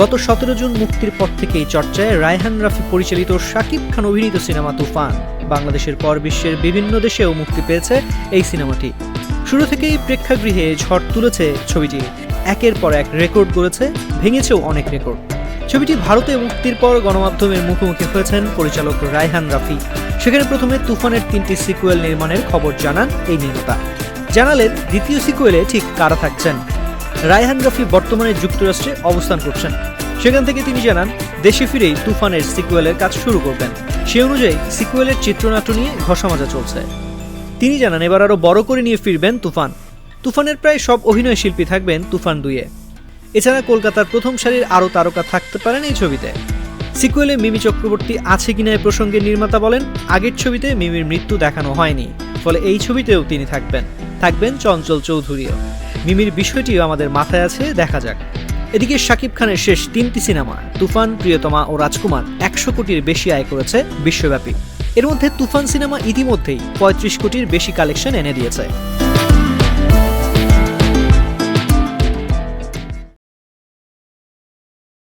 গত সতেরো জুন মুক্তির পর থেকেই চর্চায় রায়হান রাফি পরিচালিত শাকিব খান অভিনীত সিনেমা তুফান। বাংলাদেশের পর বিশ্বের বিভিন্ন দেশেও মুক্তি পেয়েছে এই সিনেমাটি। শুরু থেকেই প্রেক্ষাগৃহে ঝড় তুলেছে ছবিটি। একের পর এক রেকর্ড গড়েছে, ভেঙেছেও অনেক রেকর্ড। ছবিটি ভারতে মুক্তির পর গণমাধ্যমের মুখোমুখি হয়েছেন পরিচালক রায়হান রাফি। সেখানে প্রথমে তুফানের তিনটি সিকুয়েল নির্মাণের খবর জানান এই নির্মাতা। জানালেন দ্বিতীয় সিকুয়েলে ঠিক কারা থাকছেন। রায়হান রফি বর্তমানে যুক্তরাষ্ট্রে অবস্থান করছেন। সেখান থেকে তিনি জানান, দেশে ফিরেই তুফানের সিকুয়েলের কাজ শুরু করবেন। সে অনুযায়ী সিকুয়েলের চিত্রনাট্য নিয়ে ঘষামাজা চলছে। তিনি জানান, এবার আরও বড় করে নিয়ে ফিরবেন তুফান। তুফানের প্রায় সব অভিনয় শিল্পী থাকবেন তুফান দুইয়ে। এছাড়া কলকাতার প্রথম সারির আরও তারকা থাকতে পারেন এই ছবিতে। সিকুয়েলে মিমি চক্রবর্তী আছে কিনা এ প্রসঙ্গে নির্মাতা বলেন, আগের ছবিতে মিমির মৃত্যু দেখানো হয়নি, ফলে এই ছবিতেও তিনি থাকবেন। থাকবেন চঞ্চল চৌধুরীও। মিমির বিষয়টিও আমাদের মাথায় আছে, দেখা যাক। এদিকে শাকিব খানের শেষ তিনটি সিনেমা, তুফান, প্রিয়তমা ও রাজকুমার একশো কোটির বেশি আয় করেছে বিশ্বব্যাপী। এর মধ্যে তুফান সিনেমা ইতিমধ্যেই পঁয়ত্রিশ কোটির বেশি কালেকশন এনে দিয়েছে।